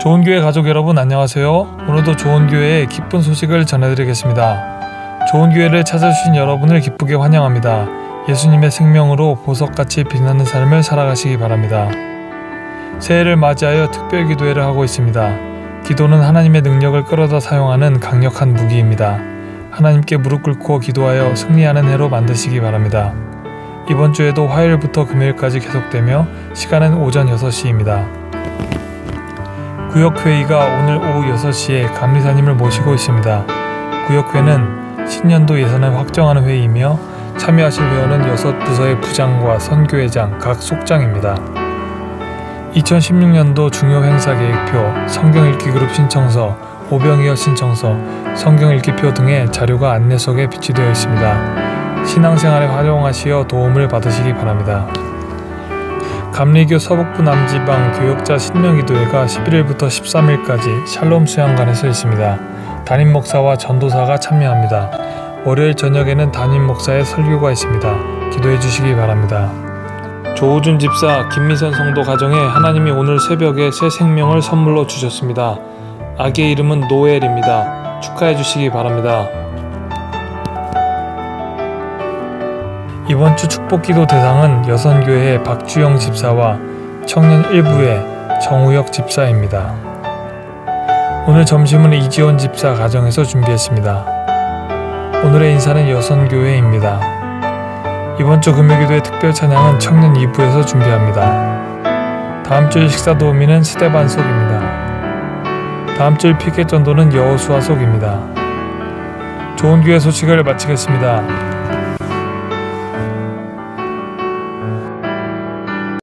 좋은 교회 가족 여러분 안녕하세요. 오늘도 좋은 교회의 기쁜 소식을 전해드리겠습니다. 좋은 교회를 찾아주신 여러분을 기쁘게 환영합니다. 예수님의 생명으로 보석같이 빛나는 삶을 살아가시기 바랍니다. 새해를 맞이하여 특별 기도회를 하고 있습니다. 기도는 하나님의 능력을 끌어다 사용하는 강력한 무기입니다. 하나님께 무릎 꿇고 기도하여 승리하는 해로 만드시기 바랍니다. 이번 주에도 화요일부터 금요일까지 계속되며 시간은 오전 6시입니다. 구역회의가 오늘 오후 6시에 감리사님을 모시고 있습니다. 구역회는 신년도 예산을 확정하는 회의이며 참여하실 회원은 여섯 부서의 부장과 선교회장, 각 속장입니다. 2016년도 중요 행사 계획표, 성경 읽기 그룹 신청서, 오병이어 신청서, 성경 읽기표 등의 자료가 안내석에 비치되어 있습니다. 신앙생활에 활용하시어 도움을 받으시기 바랍니다. 감리교 서북부 남지방 교역자 신명기도회가 11일부터 13일까지 샬롬 수양관에서 있습니다. 담임 목사와 전도사가 참여합니다. 월요일 저녁에는 담임 목사의 설교가 있습니다. 기도해 주시기 바랍니다. 조우준 집사, 김미선 성도 가정에 하나님이 오늘 새벽에 새 생명을 선물로 주셨습니다. 아기의 이름은 노엘입니다. 축하해 주시기 바랍니다. 이번 주 축복기도 대상은 여선교회의 박주영 집사와 청년 일부의 정우혁 집사입니다. 오늘 점심은 이지원 집사 가정에서 준비했습니다. 오늘의 인사는 여선교회입니다. 이번 주 금요기도의 특별 찬양은 청년 2부에서 준비합니다. 다음 주일 식사 도우미는 스테반 속입니다. 다음 주일 피켓 전도는 여호수아 속입니다. 좋은 교회 소식을 마치겠습니다.